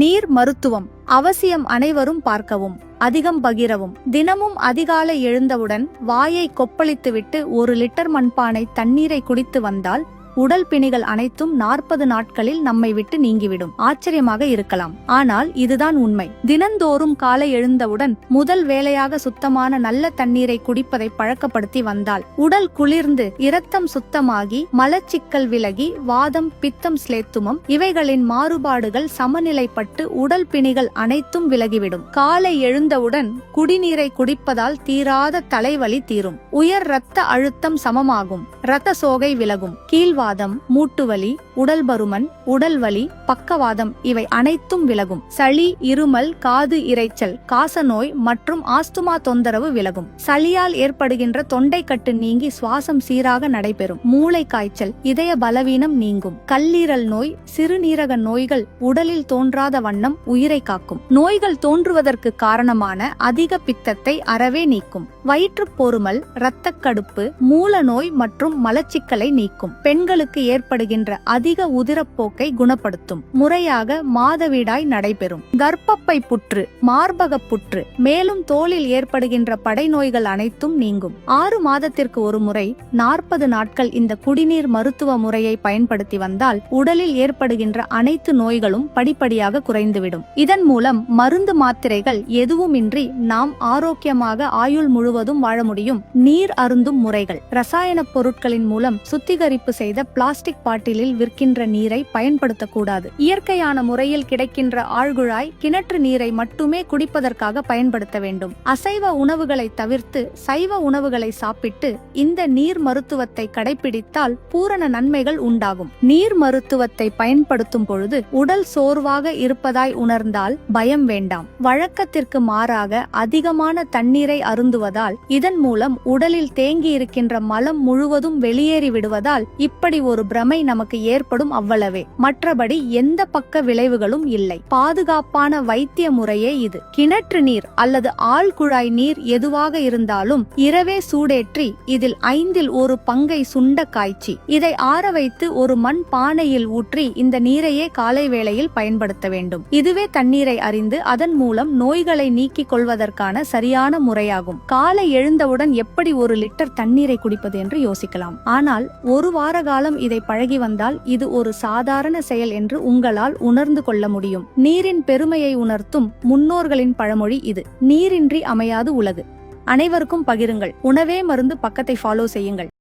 நீர் மருத்துவம். அவசியம் அனைவரும் பார்க்கவும் அதிகம் பகிரவும். தினமும் அதிகாலை எழுந்தவுடன் வாயை கொப்பளித்துவிட்டு ஒரு லிட்டர் மண்பானை தண்ணீரை குடித்து வந்தால் உடல் பிணிகள் அனைத்தும் நாற்பது நாட்களில் நம்மை விட்டு நீங்கிவிடும். ஆச்சரியமாக இருக்கலாம். ஆனால் இதுதான் உண்மை. தினந்தோறும் காலை எழுந்தவுடன் முதல் வேலையாக சுத்தமான நல்ல தண்ணீரை குடிப்பதை பழக்கப்படுத்தி வந்தால் உடல் குளிர்ந்து இரத்தம் சுத்தமாகி மலச்சிக்கல் விலகி வாதம் பித்தம் ஸ்லேத்துமம் இவைகளின் மாறுபாடுகள் சமநிலைப்பட்டு உடல் பிணிகள் அனைத்தும் விலகிவிடும். காலை எழுந்தவுடன் குடிநீரை குடிப்பதால் தீராத தலைவலி தீரும். உயர் இரத்த அழுத்தம் சமமாகும். இரத்த சோகை விலகும். கீழ்வா கீழ்வாதம் மூட்டுவலி உடல் பருமன் உடல் வலி பக்கவாதம் இவை அனைத்தும் விலகும். சளி இருமல் காது இரைச்சல் காசநோய் மற்றும் ஆஸ்துமா தொந்தரவு விலகும். சளியால் ஏற்படுகின்ற தொண்டைக்கட்டு நீங்கி சுவாசம் சீராக நடைபெறும். மூளை காய்ச்சல் இதய பலவீனம் நீங்கும். கல்லீரல் நோய் சிறுநீரக நோய்கள் உடலில் தோன்றாத வண்ணம் உயிரை காக்கும். நோய்கள் தோன்றுவதற்கு காரணமான அதிக பித்தத்தை அறவே நீக்கும். வயிற்றுப் பொறுமல் இரத்தக்கடுப்பு மூல நோய் மற்றும் மலச்சிக்கலை நீக்கும். பெண்கள் பெண்களுக்கு ஏற்படுகின்ற அதிக உதிரப்போக்கை குணப்படுத்தும். முறையாக மாதவிடாய் நடைபெறும். கர்ப்பப்பை புற்று மார்பக புற்று மேலும் தோலில் ஏற்படுகின்ற படை நோய்கள் அனைத்தும் நீங்கும். ஆறு மாதத்திற்கு ஒரு முறை நாற்பது நாட்கள் இந்த குடிநீர் மருத்துவ முறையை பயன்படுத்தி வந்தால் உடலில் ஏற்படுகின்ற அனைத்து நோய்களும் படிப்படியாக குறைந்துவிடும். இதன் மூலம் மருந்து மாத்திரைகள் எதுவுமின்றி நாம் ஆரோக்கியமாக ஆயுள் முழுவதும் வாழ முடியும். நீர் அருந்தும் முறைகள். ரசாயன பொருட்களின் மூலம் சுத்திகரிப்பு செய்த பிளாஸ்டிக் பாட்டிலில் விற்கின்ற நீரை பயன்படுத்தக்கூடாது. இயற்கையான முறையில் கிடைக்கின்ற ஆழ்குழாய் கிணற்று நீரை மட்டுமே குடிப்பதற்காக பயன்படுத்த வேண்டும். அசைவ உணவுகளை தவிர்த்து சைவ உணவுகளை சாப்பிட்டு இந்த நீர் மருத்துவத்தை கடைபிடித்தால் பூரண நன்மைகள் உண்டாகும். நீர் மருத்துவத்தை பயன்படுத்தும் பொழுது உடல் சோர்வாக இருப்பதாய் உணர்ந்தால் பயம் வேண்டாம். வழக்கத்திற்கு மாறாக அதிகமான தண்ணீரை அருந்துவதால் இதன் மூலம் உடலில் தேங்கி இருக்கின்ற மலம் முழுவதும் வெளியேறி விடுவதால் இப்படி ஒரு பிரமை நமக்கு ஏற்படும் அவ்வளவே. மற்றபடி எந்த பக்க விளைவுகளும் இல்லை. பாதுகாப்பான வைத்திய முறையே இது. கிணற்று நீர் அல்லது ஆழ்குழாய் நீர் எதுவாக இருந்தாலும் இரவே சூடேற்றி இதில் ஐந்தில் ஒரு பங்கை சுண்ட காய்ச்சி இதை ஆற வைத்து ஒரு மண் பானையில் ஊற்றி இந்த நீரையே காலை வேளையில் பயன்படுத்த வேண்டும். இதுவே தண்ணீரை அறிந்து அதன் மூலம் நோய்களை நீக்கிக் கொள்வதற்கான சரியான முறையாகும். காலை எழுந்தவுடன் எப்படி ஒரு லிட்டர் தண்ணீரை குடிப்பது என்று யோசிக்கலாம். ஆனால் ஒரு வார காலம் இதை பழகி வந்தால் இது ஒரு சாதாரண செயல் என்று உங்களால் உணர்ந்து கொள்ள முடியும். நீரின் பெருமையை உணர்த்தும் முன்னோர்களின் பழமொழி இது. நீரின்றி அமையாது உலகு. அனைவருக்கும் பகிருங்கள். உணவே மருந்து பக்கத்தை ஃபாலோ செய்யுங்கள்.